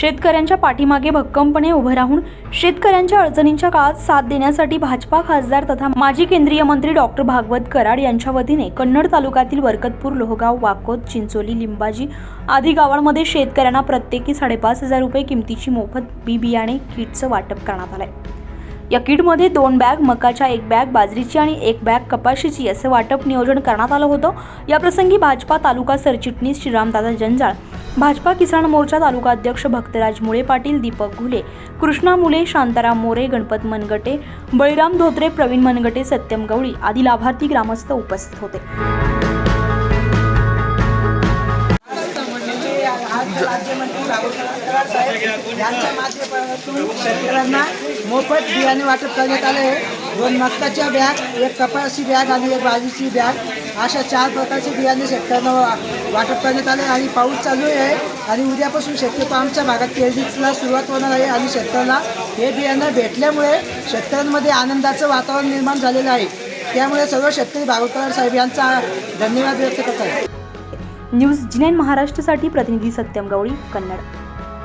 शेतकऱ्यांच्या पाठीमागे भक्कमपणे उभं राहून शेतकऱ्यांच्या अडचणींच्या काळात साथ देण्यासाठी भाजपा खासदार तथा माजी केंद्रीय मंत्री डॉक्टर भागवत कराड यांच्या वतीने कन्नड तालुक्यातील वरकतपूर लोहगाव वाकोद चिंचोली लिंबाजी आदी गावांमध्ये शेतकऱ्यांना प्रत्येकी साडेपाच हजार रुपये किमतीची मोफत बी बियाणे किटचं वाटप करण्यात आलंय. या किटमध्ये दोन बॅग मकाच्या एक बॅग बाजरीची आणि एक बॅग कपाशीची असं वाटप नियोजन करण्यात आलं होतं. याप्रसंगी भाजपा तालुका सरचिटणीस श्रीरामदादा जंजाळ भाजपा किसान मोर्चा तालुका अध्यक्ष भक्तराज मुळे पाटील दीपक घुले कृष्णा मुले शांताराम मोरे गणपत मनगटे बळीराम धोत्रे प्रवीण मनगटे सत्यम गवळी आदी लाभार्थी ग्रामस्थ उपस्थित होते. यांच्या माध्यमातून शेतकऱ्यांना मोफत बियाणे वाटप करण्यात आले आहे. दोन मक्काच्या बॅग एक कपाशी बॅग आणि एक बाजरीची बॅग. अशा चार प्रकारचे बियाणे शेतकऱ्यांना वाटप करण्यात आले आणि पाऊस चालू आहे आणि उद्यापासून शक्यतो आमच्या भागात पेरणीला सुरुवात होणार आहे आणि शेतकऱ्यांना हे बियाणं भेटल्यामुळे शेतकऱ्यांमध्ये आनंदाचं वातावरण निर्माण झालेलं आहे. त्यामुळे सर्व शेतकरी भागवतकर साहेब यांचा धन्यवाद व्यक्त करत आहे न्यूज जी महाराष्ट्रसाठी महाराष्ट्रासाठी प्रतिनिधी सत्यम गवळी कन्नड.